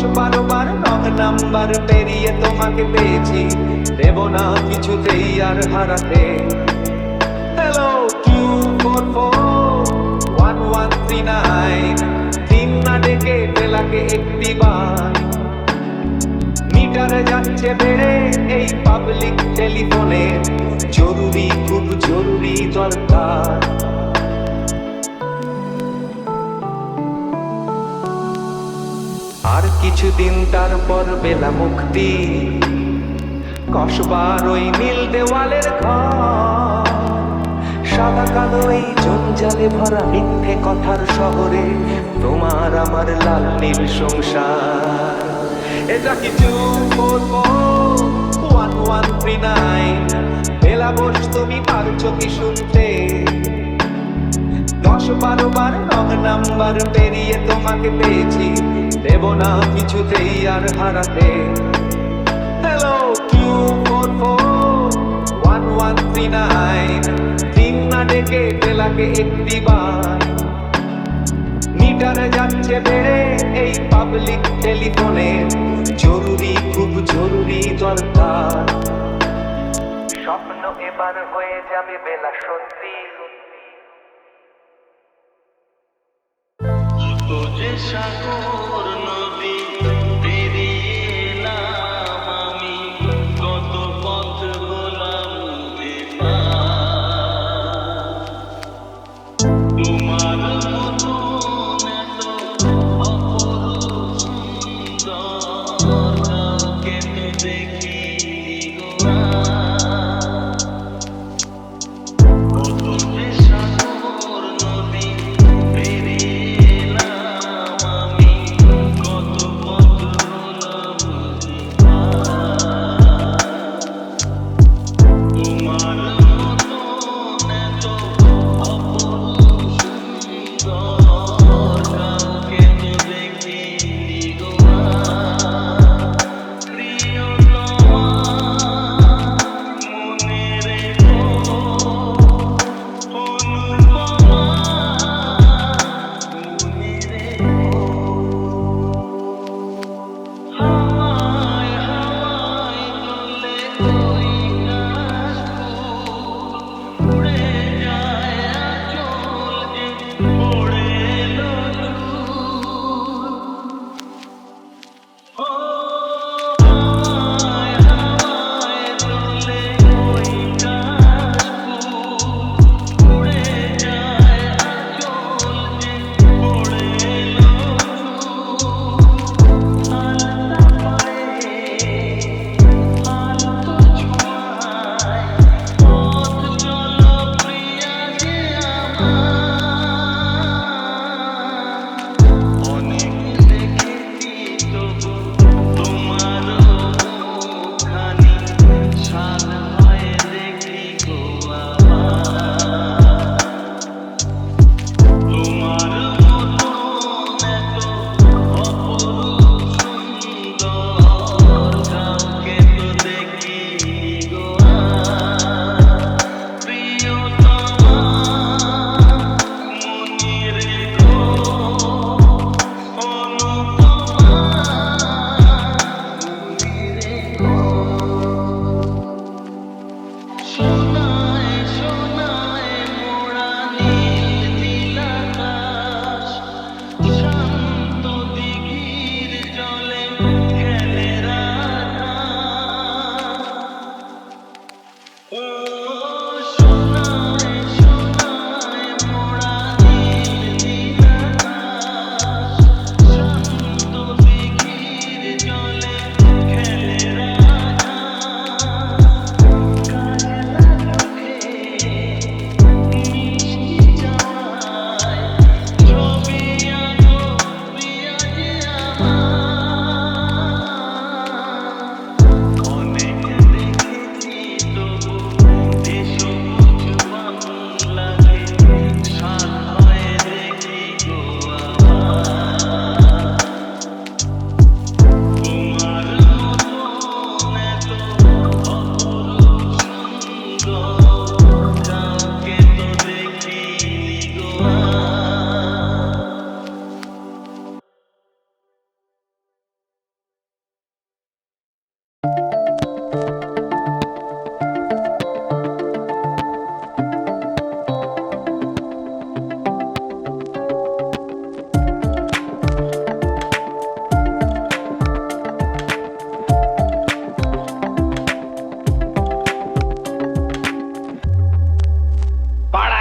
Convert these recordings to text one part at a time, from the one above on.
দশ বারো বার wrong number পেরিয়ে তোমাকে পেয়েছি। দেব না কিছুতেই আর হারাতে। Hello two four one one three nine তিন না ডেকে বেলাকে একটি বার। মিটারে যাচ্ছে বেড়ে এই পাবলিক টেলিফোনে জরুরি খুব জরুরি দরকার। আর কিছুদিন তারপর বেলা মুক্তি। কসবার ওই নীল দেওয়ালের সাদা কালো এই জঞ্জালে ভরা মিথ্যে কথার শহরে, তোমার আমার লাল নীল সংসার। এটা কিছু বলব ওয়ান ওয়ান থ্রি নাইন বেলা বস, তুমি পারছ কি শুনতে? দশ বারো বার রং নাম্বার পেরিয়ে তোমাকে পেয়েছি। দেব না কিছুতেই আর হারাতে। Hello Q four one one three nine তিন না ডেকে বেলাকে একটি বার মিটারে যাচ্ছে বেড়ে এই পাবলিক টেলিফোনে জরুরি, খুব জরুরি দরকার। স্বপ্ন এবার হয়ে যাবে বেলা সত্যি। সাগর নদী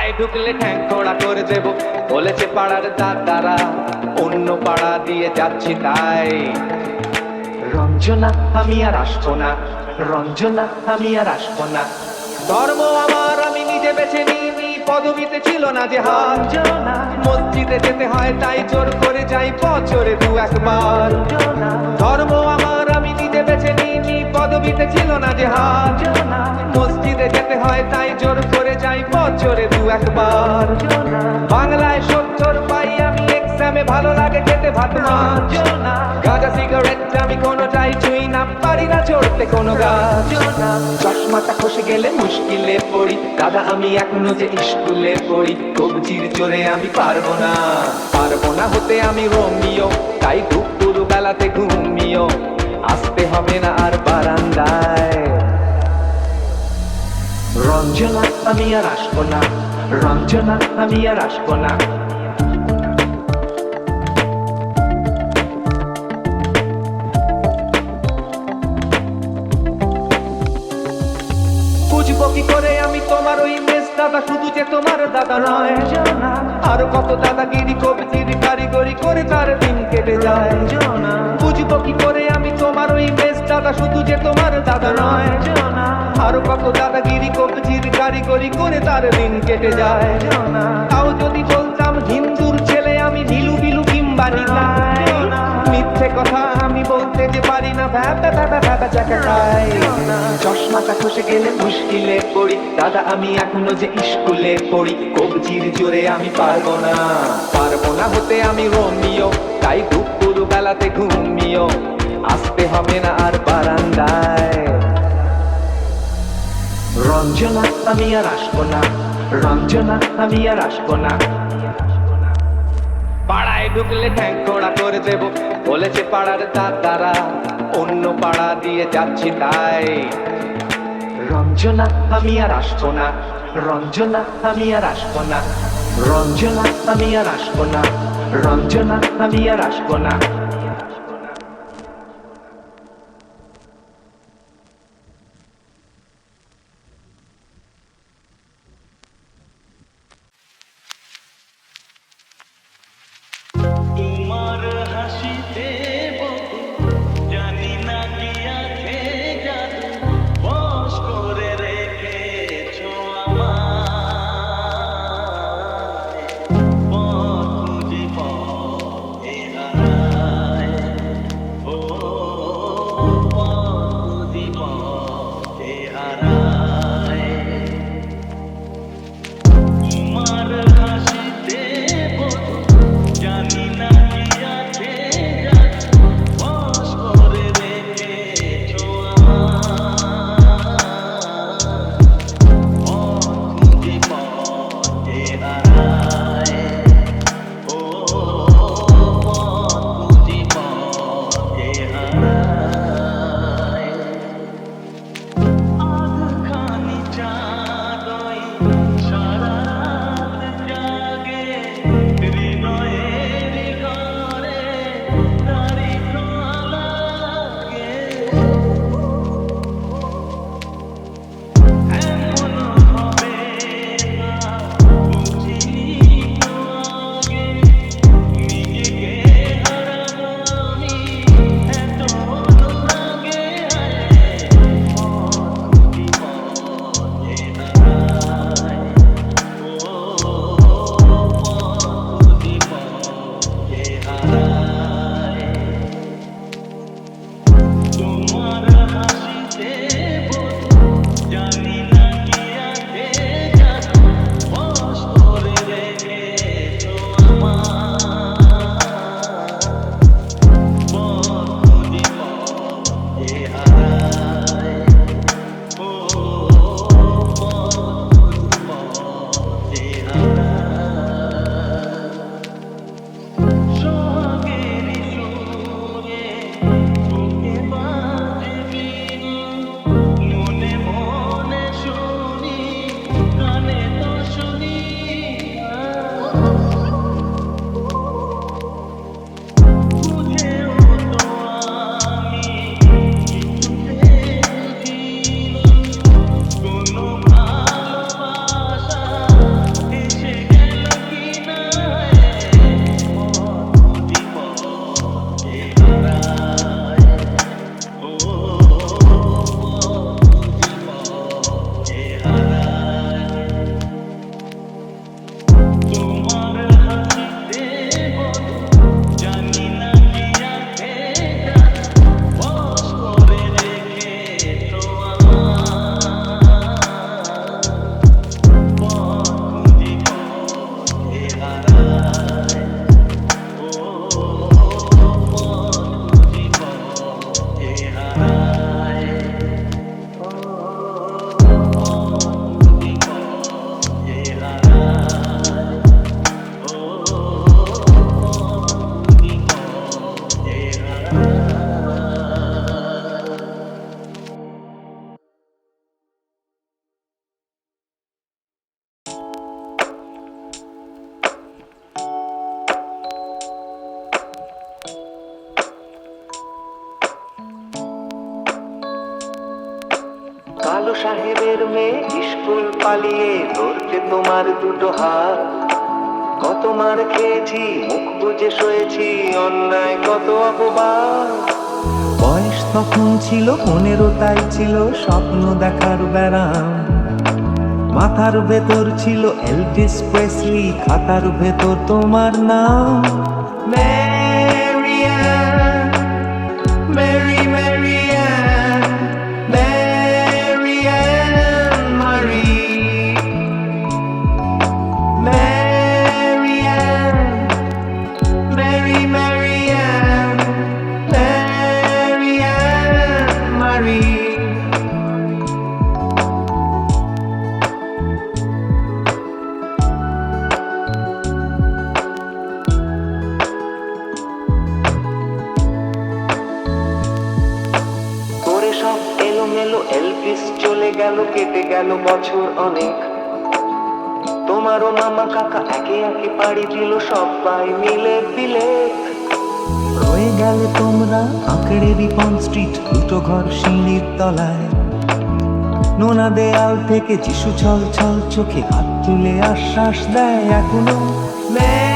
পাড়ায় ঢুকলে ঠ্যাং খোড়া করে দেব। বলেছে পাড়ার দাদারা অন্য পাড়া দিয়ে যাচ্ছি তাই। রঞ্জনা আমি আর আসব না। রঞ্জনা আমি আর আসব না। ধর্ম আমার আমি নিজে বেছে নিইনি। পদবিতে ছিল না যে হাত মসজিদে যেতে হয় তাই জোর করে যাই বছরে দু একবার। ধর্ম আমার বেছে নিইনি, পদবিতে ছিল না যে হাত মসজিদে যেতে হয়, তাই জোর করে যাই বছরে দু একবার। বাংলায় সত্তর পাই, আমি এক্সামে ভালো লাগে খেতে ভাত মাছ। গাঁজা সিগারেট আমি কোনোটাই ছুঁই না, পারি না চড়তে কোনো গাছ। চশমাটা খসে গেলে মুশকিলে পড়ি। দাদা, আমি এখনও যে স্কুলে পড়ি, কবজির জোরে আমি পারব না। পারব না হতে আমি রোমিও, তাই দুপুর বেলাতে ঘুমিও। হবে আর বারান্দায়। রঞ্জনা আমি আর আসব না রঞ্জনা আমি আর আসব না। করে আমি তোমার ওই মেস দাদা, শুধু যে তোমার দাদা নয়। আর কত দাদাগিরি, কবিতির, কারিগরি করে তার দিন কেটে যায়। বুঝব কি করে আমি তোমার ওই মেস দাদা শুধু যে তোমার দাদা নয়। আর কত দাদাগিরি কবিতির কারিগরি করে তার দিন কেটে যায়। তাও যদি বলতাম হিন্দুর ছেলে আমি নীলু বিলু কিংবা মিথ্যে কথা আমি বলতে যে পারি না ভ্যাপা ভ্যাপা ভ্যাপা চাকাটাই চশমাটা খসে গেলে মুশকিলে পড়ি। দাদা আমি এখনও যে স্কুলে পড়ি কবজির জোরে আমি পারব না। পারব না হতে আমি রোমিও তাই দুপুর বেলাতে ঘুমিও। আসতে হবে না আর বারান্দায়। রঞ্জনা আমি আর আসব না রঞ্জনা আমি আর আসব না। পাড়ায় ঢুকলে ঠ্যাং করে দেব, বলেছে পাড়ার দাদারা, অন্য পাড়া দিয়ে যাচ্ছি তাই। রঞ্জনা আমি আর আসব না রঞ্জনা আমি আর আসব না রঞ্জনা আমি আর আসব না রঞ্জনা আমি আর আসব না। মাথার ভেতর ছিল এলভিস প্রেসলি খাতার ভেতর তোমার নাম। চলে গেল কেটে গেল বছর অনেক। তোমারও মামা কাকা একে একে পাড়ি দিল সবাই মিলে বিলে রয়ে গেলে তোমরা আঁকড়ে রিপন স্ট্রিট দুটো ঘর সিঁড়ির তলায়। নোনা দেয়াল থেকে যিশু ছল ছল চোখে হাত তুলে আশ্বাস দেয় এখনও। Marianne,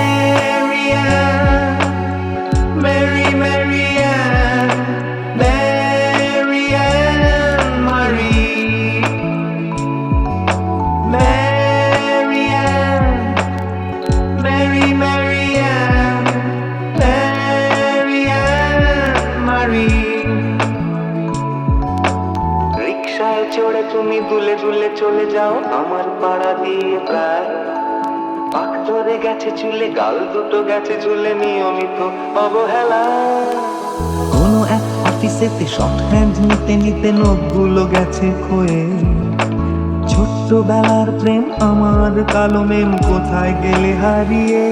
গেছে চুলে, গাল দুটো গেছে চুলে, নিয়মিত অবহেলা। কোনো এক অফিসেতে শর্ট হ্যান্ড নিতে নিতে নখগুলো গেছে খয়ে। ছোট্টবেলার প্রেম আমার কালো মেম কোথায় গেলে হারিয়ে?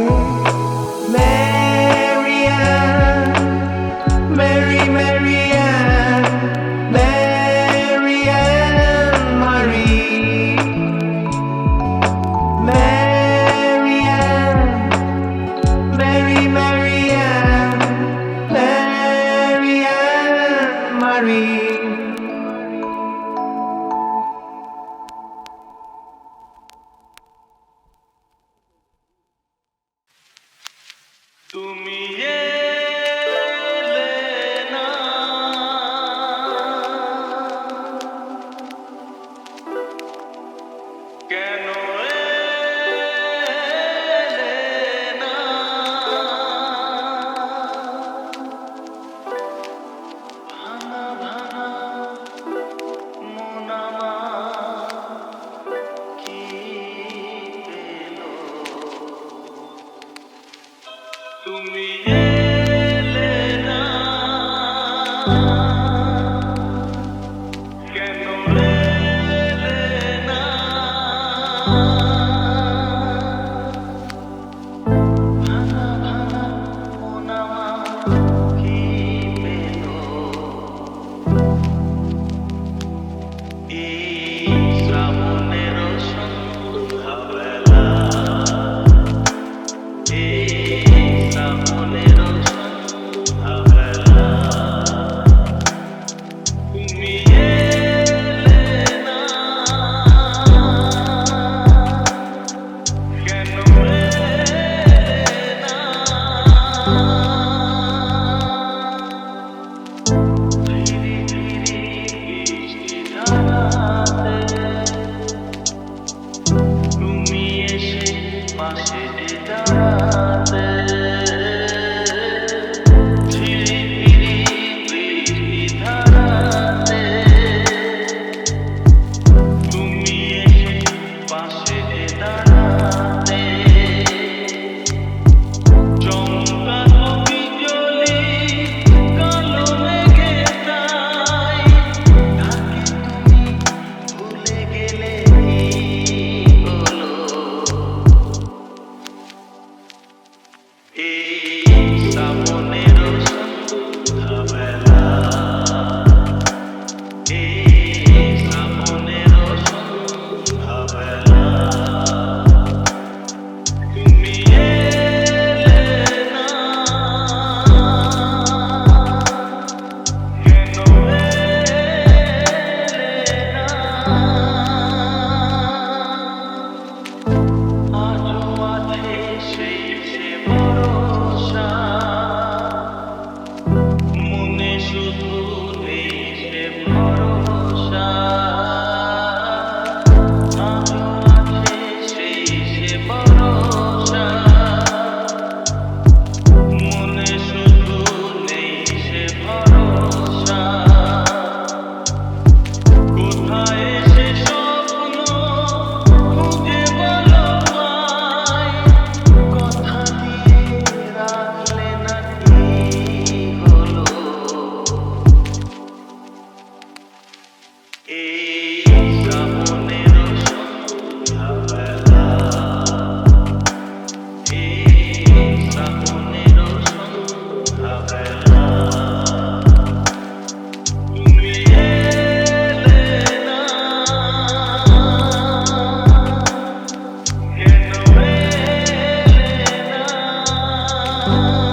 Oh,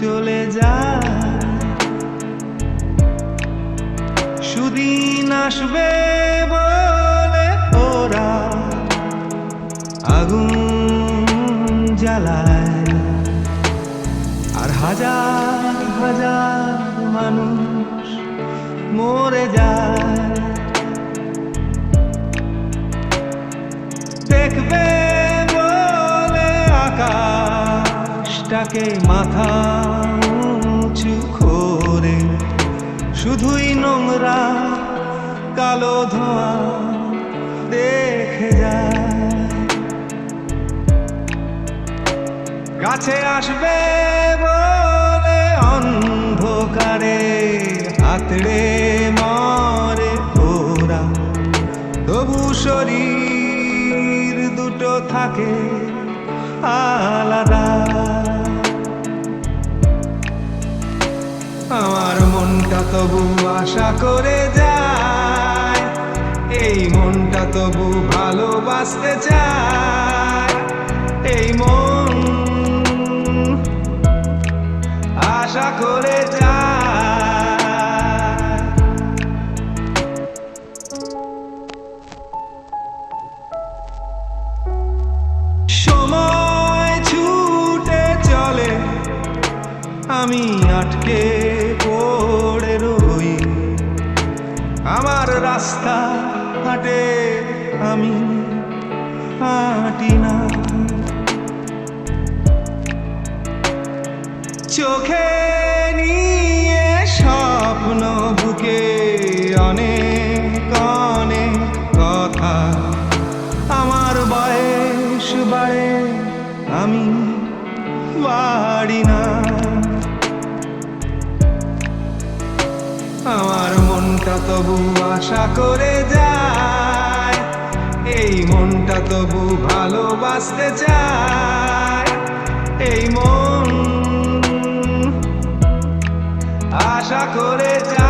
চলে যায়। সুদিন আসবে বলে ওরা আগুন জ্বালায়। আর হাজার হাজার মানুষ মরে যায়। আকাশটাকে মাথা উঁচু করে, শুধুই নোংরা কালো ধোঁয়া দেখে যায়। কাছে আসবে বলে অন্ধকারে, হাতড়ে মরে ওরা। তবু শরীর দুটো থাকে আলাদা। আমার মনটা তবু আশা করে যায়। এই মনটা তবু ভালোবাসতে চায়। এই মন আশা করে যায়। রাস্তা হাটে আমি হাঁটি না। চোখে নিয়ে স্বপ্ন বুকে অনেক তবু আশা করে যায়। এই মনটা তবু ভালোবাসতে চায়। এই মন আশা করে যায়।